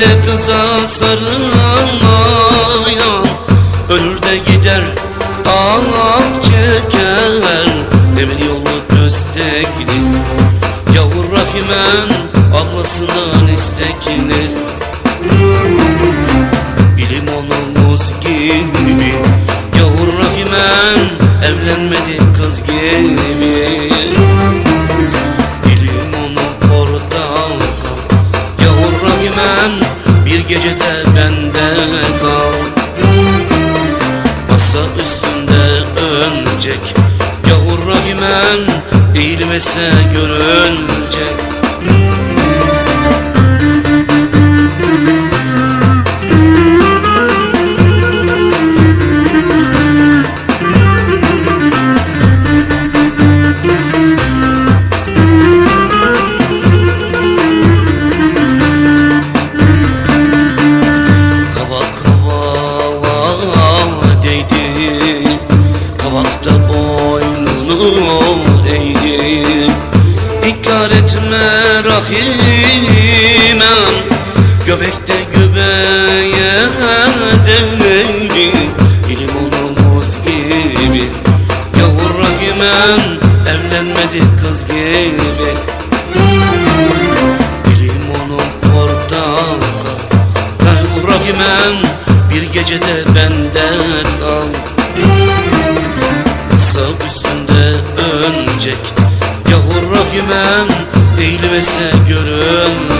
De kıza sarılmayan Ölür de gider ağak çeker. Demir yolu köstekli Yavur Rahimen ablasının istekli. İlim onumuz gibi Yavur Rahimen evlenmedi kız gibi gecede bende kal. Masa üstünde önecek Yavur Rahimen eğilmese görünecek rahime Göbekte göbeğe değdi. İlim olumuz gibi. Yavur rahimem evlenmedi kız gibi. İlim olum portakal Yavur rahimem bir gecede benden kal. Sap üstünde öncek Yavur rahimem elbise görünmez